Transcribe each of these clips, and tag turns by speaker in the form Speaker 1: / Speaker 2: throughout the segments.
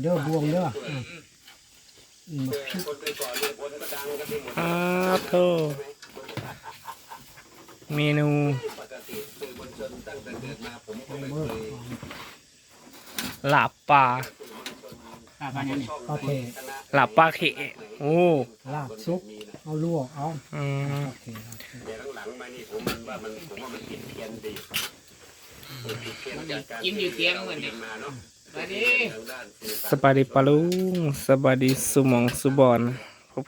Speaker 1: เด้อบวงเด้ออืมอืม
Speaker 2: คนไปก่อนลุงพลก็ดังกันไปหมด
Speaker 3: อ้าวโธ่เมนู
Speaker 2: ปกติสื่อมวลชนตั้งแต่เกิดมาผมก็ไม่
Speaker 1: เมื่อ
Speaker 2: เคย
Speaker 3: ลาบปลา
Speaker 1: ลาบยังนี่ปลาเท
Speaker 3: ลาบปลาเขะโอ้
Speaker 1: ลาบซุปเอาลวกเอา
Speaker 3: อืม
Speaker 1: โอเคครับ
Speaker 2: แต่หลังๆมานี่ผมมันว่ามันผมว่ามันผิดเพี้ยนดีผิดเพี้ยนจากการ
Speaker 4: กินอยู่เตียงเหมือนเดิ
Speaker 2: เรีย
Speaker 4: ม
Speaker 2: นมาเนาะ
Speaker 4: มาดิ
Speaker 2: ทางด้านสื่อ
Speaker 3: สบายดีปลาลุงสบายดีสุหมองสุบอน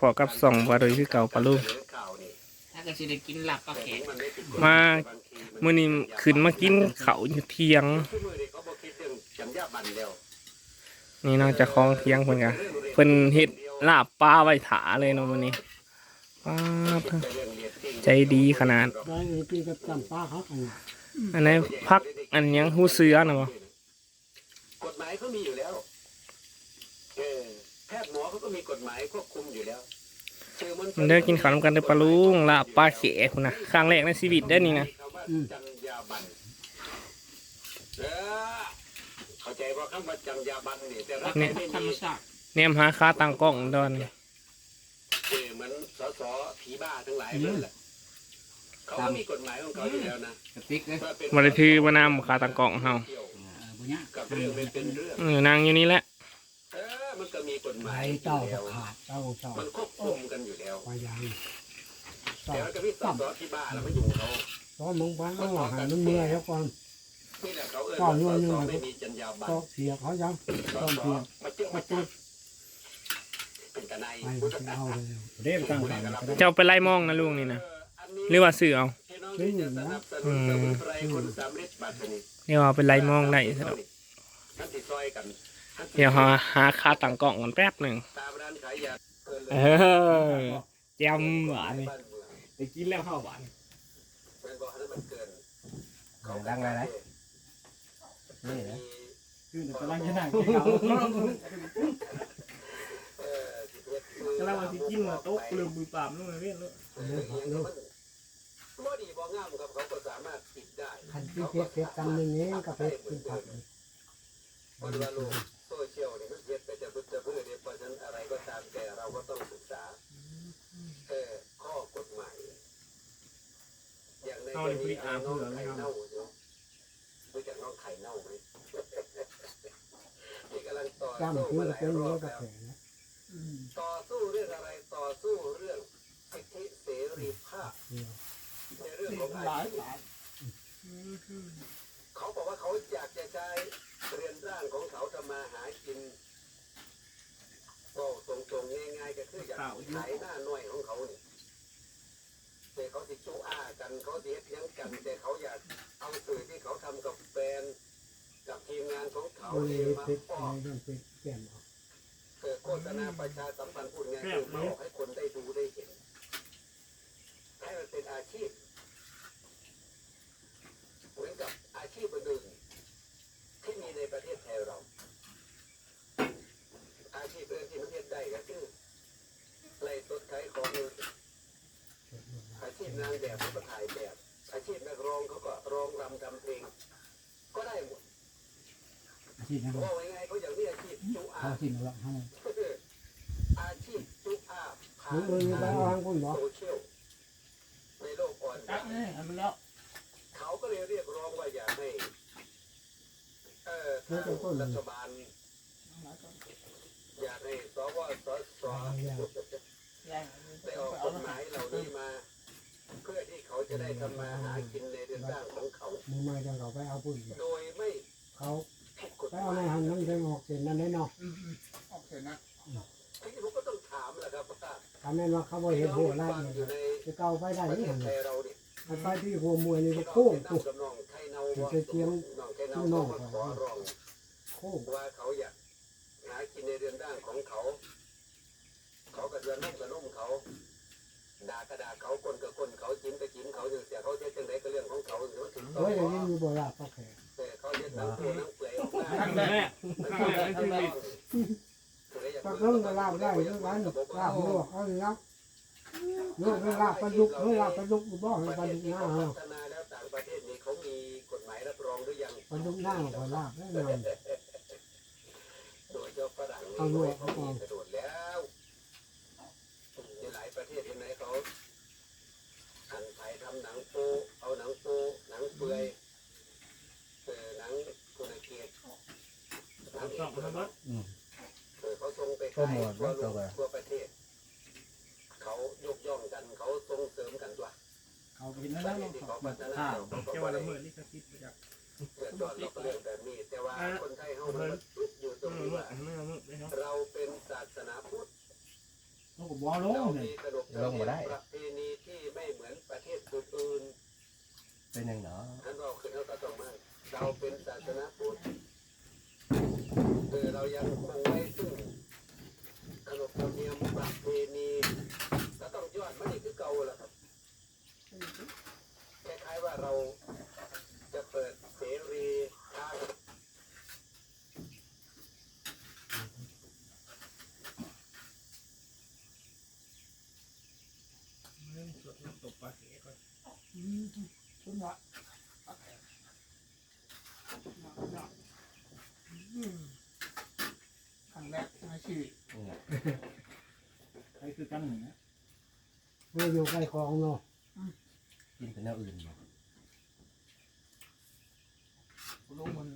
Speaker 3: พอๆกับส่องปลาดุยคือเก่าปลาลุง
Speaker 2: ข่าวนี่
Speaker 4: ถ้าก็จะได้กินหลับปลาแขก
Speaker 2: มันไม่ผิดกฎ
Speaker 3: มา
Speaker 2: บางทีมัน
Speaker 3: มื้อนี้ขึ้นมากินเขาวอยู่เที่ยง
Speaker 2: คือมือนี่เขาบอกคิดเรื่องจำยาบันแล้ว
Speaker 3: นี่นอกจากของเที่ยงเพิ่นก็เพิ่นเฮ็ดลาบปลาไว้ถาเลยเนาะมื้อนี้ป้าบ
Speaker 2: แต่เรื่องเรียนจริง
Speaker 3: ใจดีขนาด
Speaker 1: ได้พี่ก็จำป้าเขาอันนี้
Speaker 3: อันไหนพักอันหยังหูเสือนะบ่
Speaker 2: กฎหมายเขามีอยู่แล้ว เออแพทย์หมอเขาก็มีกฎหมายควบคุมอยู่แล้วสื่อมวลช
Speaker 3: มันได้กินข้าวนำกันเด้อปลาลุงลาบปลาเขะพุ่นน่ะครั้งแรกในชีวิตได้อนี่นะ
Speaker 2: คำว่าจำยาบันเออเข้าใจว่าคำว่าจำยาบันนี่แต่รัฐไม่
Speaker 4: ธรรม
Speaker 2: มี
Speaker 4: ชาติ
Speaker 3: แนมหาค่าตั้งกล้องดอนนี่
Speaker 2: เออเหมือนสสผีบ้าทั้งหลายนั่นแหละเขาก็มีกฎหมายของเขาอยู่แล้วนะ
Speaker 4: กระติกเลย
Speaker 2: ว่าเป็น
Speaker 3: บ่ได้ถือบ่นำค่าตั้งกล้องเฮา
Speaker 2: เกี่ยว
Speaker 4: บุญยะ
Speaker 2: กับเรื่องไม่เป็นเรื่อง
Speaker 3: เออนางอยู่นี่แหละ
Speaker 2: เออมันก็มีกฎห
Speaker 1: ไหน
Speaker 2: มาย
Speaker 1: เจ้า
Speaker 2: อยู่
Speaker 1: จะ
Speaker 2: แล้ว
Speaker 1: ขาดเจ้าเจ้า
Speaker 2: มันควบคุมกันอยู่แล้ว
Speaker 1: พยายามเจ้า
Speaker 2: แต่ว่าก็มีสสที่บ้าแล้วไม่อยู่เขา
Speaker 1: ตอนมึงไปเอาหามันเมื่อยแล้วก่อน
Speaker 2: นี่แหละเขาเออว่าสสไม่มีจรรยาบรร
Speaker 1: ก็
Speaker 2: ณ
Speaker 1: เสียเขายัง
Speaker 2: ส
Speaker 1: ต้อง
Speaker 2: ส
Speaker 1: เสีย
Speaker 2: มาเจ้ามาจุดเป็นกันใน
Speaker 1: ไปจะเอาเลยเรียกตั้งแต่ก็ได้
Speaker 3: เจ้าไปไล่มองนะลุงนี่นะหรือว่าซื้อเอา
Speaker 2: พี่น้องที่จะสนับสนุนสมุนไพรคนสำเร็จบัตรนี้
Speaker 3: เดี๋ยวเอาไปไล่มองได้ซะดอก
Speaker 2: ท่านติดซอยกันท่านสิ
Speaker 3: เดี๋ยวหาหาค่าตั้งกล้องกันแป๊บหนึง
Speaker 2: ตามร้านขายยาเกินเลย
Speaker 3: เออแจมหวานนี่
Speaker 2: บ้านเมือง
Speaker 3: ไปกินแล้วข้าวหวาน
Speaker 2: เป็นบอกให้มันเกิน
Speaker 1: ดังอะไรนี่นะ
Speaker 4: คือกำลังจะนั่ง
Speaker 2: เออสิบเอ็ดมือกำ
Speaker 3: ลังว่าสิกินมาโต๊ะลืมมือปามนู่นนี่นู่น
Speaker 2: บ่ดีบ่งามครับเขาก็สามารถปิดได้
Speaker 1: ขันที่เพชรเพชรกำหนึ่งนี้กับเพชรขึ้นผัก
Speaker 2: เพราะว่าโลกโซเชียลนี่มันเฮ็ดไปจะพึ่งจะเพื่อเนี่ยเพราะฉะนั้นอะไรก็ตามแต่เราก็ต้องศึกษาเออข้อกฎหมายอย่างในกรณีอาน้องไข่เน่าเนาะรู้จักน้องไข่เน่าไหมที่กำลังต่อ
Speaker 1: จำ
Speaker 2: สู้
Speaker 1: คือ
Speaker 2: มาห
Speaker 1: กับ
Speaker 2: ลาย
Speaker 1: เป็น
Speaker 2: รอ
Speaker 1: เนื้อบกับ
Speaker 2: แล้ว
Speaker 1: แข็งนะ
Speaker 2: ต่อสู้เรื่องอะไรต่อสู้เรื่องสิทธิเสรีภาพ ในเรื่องของอาชีพเขาบอกว่าเขาอยากจะใช้เรือนร่างของเขาทำมาหากินก็ตรงๆง่ายๆก็คืออยากขายหน้าหน่วยของเขาเนี่ยแต่เขาติดจูอ้ากันเขาเสียเพียงกันแต่เขาอยากเอาสื่อที่เขาทำกับแฟนกับทีมงานของเขา
Speaker 1: เอาเล
Speaker 2: เนี่ยยมาป้อ
Speaker 1: ในเรื่องเพชรแก้มเอา
Speaker 2: เกิดโฆษณาประชาสัมพันธ์พูดง่ายคือมาออกให้คนได้ดูได้เห็น อาชีพเหมือนกับอาชีพอื่นๆที่มีในประเทศไทยเรา อาชีพอื่นที่มันเฮ็ดได้ก็คือไล่สดขายของอาชีพนางแบบเขาก็ถ่ายแบบ อาชีพนักร้องเขาก็ร้องรำทำเพลงก็ได้หมด
Speaker 1: อาชีพนั้น
Speaker 2: ว่าไงายๆเขาอย่างนี้อาชีพจุอา
Speaker 1: เขาที่เราให้
Speaker 2: อาชีพจุอาผ่า
Speaker 1: มึง
Speaker 2: น
Speaker 1: มึงไปเอาทางคุณบอก
Speaker 2: โซเชียลในโลกออนไล
Speaker 4: ตัก
Speaker 2: น์
Speaker 4: นี่ทำแล้ว
Speaker 2: เขาก็เลยเรียกร้องว่าอยากให้ เอ่อทางรัฐบาลอยากให้สวสสได้ออกกฎหมายเหล่านี้มา เพื่อที่เขาจะได้ทำมาหากินในเรื่องร่างของเขา
Speaker 1: มึงมาจังเขาไปเอาปุ่น
Speaker 2: โดยไม่
Speaker 1: เขา
Speaker 2: ผิดกฎ
Speaker 1: ไป
Speaker 2: ห
Speaker 1: เอา
Speaker 2: มา
Speaker 1: ในหันน้ำแดงออกเสร็จนั่นแน่นอน
Speaker 4: โอเคนะ
Speaker 2: ทีนี้ผมก็ต้องถามแหละครับว่า
Speaker 1: ทำแม่นว่าเขาบ่เห็นหัวลาด
Speaker 2: ฟัง
Speaker 1: เลย
Speaker 2: อยู่ใน
Speaker 1: จะเก่าไปได้
Speaker 2: ประเท
Speaker 1: นี่
Speaker 2: ศ
Speaker 1: หัน
Speaker 2: ไทยเราเนี่ย
Speaker 1: ไปที่หัวมวยนี่ก็
Speaker 2: ที่
Speaker 1: โค้ง
Speaker 2: น้
Speaker 1: ปุ๊
Speaker 2: อง
Speaker 1: บ
Speaker 2: กับน้องไทยเนาว่าน้องไทยเนาเขามาขอร้อง
Speaker 1: โค้ง
Speaker 2: ว่าเขาอยากหากินในเรือนร่างของเขา เขากระเดือนนุ่มกระนุ่มเขาด่ากระด่าเขาคนกับคนเขาจิ้มกับจิ้มเขาอยู่เสียเขาเท็จจังไรก็เรื่องของเขาเดี๋ยวมันถึงต้อ
Speaker 1: เฮ้ย
Speaker 2: ง
Speaker 1: อย่างนี้มีบ่ลาบเขาแข็ง
Speaker 2: แต่เขาเท็จทั้งตัวทั้งเปลือยออกมา
Speaker 3: ครั้งแรก
Speaker 2: มันก็ไม่ถูกต้อง
Speaker 1: ก็เรื่องก็ลาบได้เรื่องนั้นลาบลวกเอาอย่างนี้เรื่องลาบปลาดุกเรื่องลาบปลาดุกบ่ให้
Speaker 2: ประ
Speaker 1: ปลา
Speaker 2: เท
Speaker 1: ดุก
Speaker 2: ที่
Speaker 1: หน้า
Speaker 2: เขา
Speaker 1: เอา
Speaker 2: พัฒนาแล้วต่างประเทศนี้เขามีกฎหมายรับรองหรือยัง
Speaker 1: ปลาดุกหน้าก็ลาบแน่นอน
Speaker 2: เเอา
Speaker 1: ลวกเอาออก
Speaker 2: กระโดดแล้วในหลายประเทศเห็นไหมเขาหั่นไทยทำหนังโปเอาหนังโปหนัง เปื่อยเออหนังคุณเกียรติหนังเอกคุณรส
Speaker 5: อืม
Speaker 2: เออเขาส่งไป
Speaker 5: ก็
Speaker 2: ขาย
Speaker 5: หมด
Speaker 2: ทั่ว
Speaker 5: แล้ว
Speaker 2: โล
Speaker 5: ก็
Speaker 2: กทั่วประเทศ เขายกย่องกันเขาส่งเสริมกันตัว
Speaker 4: เขาไปกิน
Speaker 2: ป
Speaker 4: แล้
Speaker 2: ระ
Speaker 4: ว
Speaker 2: เทศที่เขาพัฒนาเขาก็
Speaker 3: แค่
Speaker 2: บ่
Speaker 3: ว่า
Speaker 2: ได้
Speaker 3: ละเมิดลิขสิทธิ์ไปจาก
Speaker 2: เดือดร้อนเราก็เรื่องแบบนี้ แต่ว่าคนไทยเฮามันติดอยู่ตรง
Speaker 3: ไม่
Speaker 2: นี้
Speaker 3: ละ
Speaker 2: ว่า
Speaker 3: เมิดไม่ละเมิดเลยครับ
Speaker 2: เราเป็นศาสนาพุทธ
Speaker 4: เขาก็บอกลง
Speaker 2: เรา
Speaker 4: เลย
Speaker 2: มีขนบธรรมเนียมประเพณีที่ไม่เหมือนประเทศอื่น
Speaker 5: เป็นยังเนาะ
Speaker 2: ๆท่านเราคือเราก็ต้องมาเราเป็นศาสนาพุทธเออเรายังคงไว้ซึ่งขนบธรรมเนียมประเพณีก็ต้องยอดมันอีกคือเก่าแหละครับคล้ายๆว่าเราจะเปิดเสรีทาง
Speaker 3: เริ่มสดน้ำตกปลาเก๋ก่อน
Speaker 1: คุณละครั้งแรกในชีวิต
Speaker 5: นี่แหละ
Speaker 4: ใครคือกันหนึ่งนะ
Speaker 1: เมื่ออยู่ใกล้คลองเนาะ
Speaker 5: กินแต่แนวอื่นบ่
Speaker 4: รู้มัน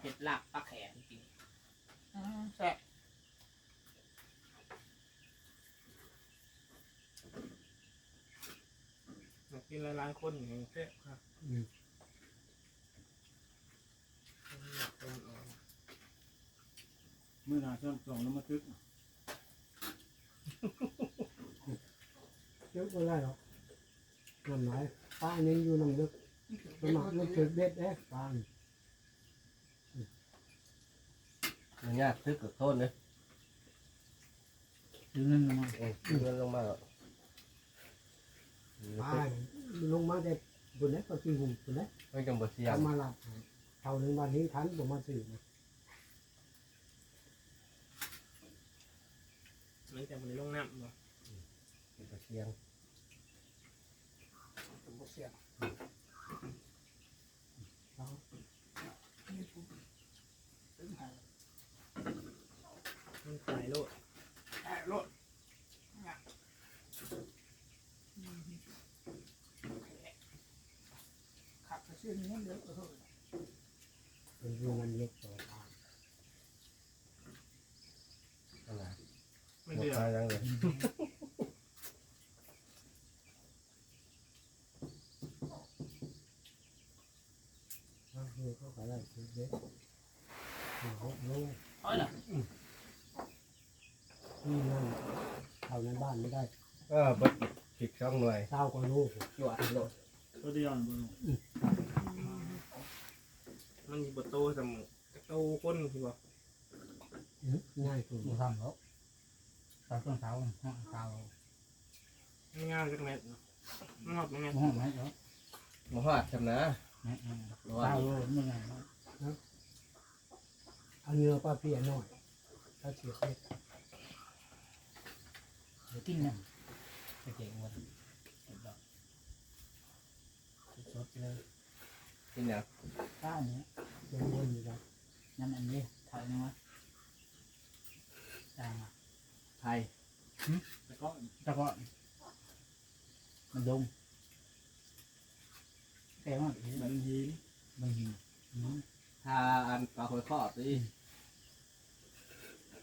Speaker 4: เห็ดหลักปลาแขกจริงแซ่บ
Speaker 3: อยากกินหลายๆคนอย่างเช่นครับ
Speaker 1: อืม
Speaker 3: อยากเป็นออก
Speaker 4: มือหนาช่วงสองแล้วมาทึก
Speaker 1: เยอะก็ได้หรอกน้ำไหลป้าอันนี้อยู่น้ำลึกสมัครมันถึกเด็ดเด้ป้า
Speaker 5: มันยากทึกกับโทษเลย
Speaker 4: ถึงนั่นมา
Speaker 5: เออเดินลงมาแล้ว
Speaker 1: ป้า ลงมาแต่บุญนี้ก็คือหุ่มบุญนี้
Speaker 5: ไม่จังบ่เสียง
Speaker 1: ทำมาหลับเท่าหนึ่งวันนี้ทันผมมาสื่อนะ
Speaker 3: มันจะเป็นลงน้ำบ่
Speaker 5: บ่เสียง
Speaker 1: ผมก็เสียเอา
Speaker 3: มันขายโลด
Speaker 1: รถ ขับไปซื้อเงินเยอะเลยเป็นเงินเยอะต่อทาง
Speaker 5: นั่นน่ะ
Speaker 3: ไม่
Speaker 5: บ่
Speaker 3: เดือด
Speaker 5: คายยังเลย
Speaker 1: บางทีเขาก็ได้ซื้อเยอะหกโล
Speaker 4: อ๋อเหรอ
Speaker 1: นี่นั่นเท่าในบ้านไม่ได้
Speaker 5: เออบ่ผิดช่องหน่วย
Speaker 1: เศร้ากว่าโล
Speaker 5: จวดโลด
Speaker 4: ตัวเดียวบน
Speaker 3: มันมีบทโตสมุโตก้นคือบ่
Speaker 1: ง่ายสุด
Speaker 4: ดูทำเขาตอนช่วงเช้าห้องเช้า
Speaker 3: ง่ายๆจักเม็ดเนาะมันหอบมันไง
Speaker 4: ห้องไหนเนาะ
Speaker 5: บ่ฮอดซำนะ
Speaker 4: แม่
Speaker 5: บ่ว่า
Speaker 4: เช้าโลเมื่อไง
Speaker 1: เอาเนื้อปลาเพียหน่อยถ้าเสียเล็ก
Speaker 4: เดี๋ยวกินเนี่ยไปเก่งวันสดเลย
Speaker 5: กินหยัง
Speaker 4: ข้าวนี้
Speaker 1: เป็น เงินอยู่แล้ว
Speaker 4: นั่นอันนี้ถ่ายนึงวะจางอะ
Speaker 5: ไทย
Speaker 4: แล้วก็แล้วก็มันดงแกว่ามันหินมันหิน
Speaker 5: ทาอันปลาหอยคอสิ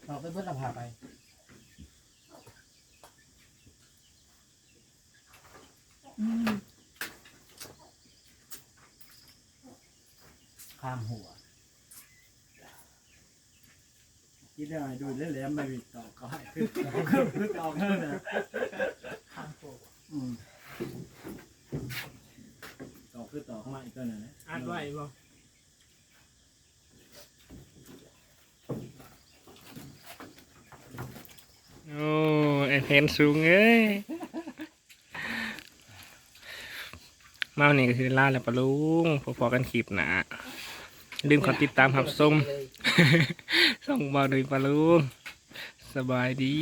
Speaker 4: เราไปเพื่อนเราพาไป ข้ามหัว
Speaker 6: คิดได้ดูแหลมๆไปบิดต่อก็ให้ขึ้นขึ้นออกนั่นนะ
Speaker 1: ข้างโต
Speaker 6: อืมต่อขึ้นต่อข้างล่าอีกตัวหนึงนะ
Speaker 3: อัดไว้บ่โอ้ไอเพนสูงเอ้ยมาวันนี้ก็คือล่าแล้วปะลุงพอๆกันคลิปนะ ลืมกดติดตามหับส้มส่งบอลเลยปลาลูกสบายดี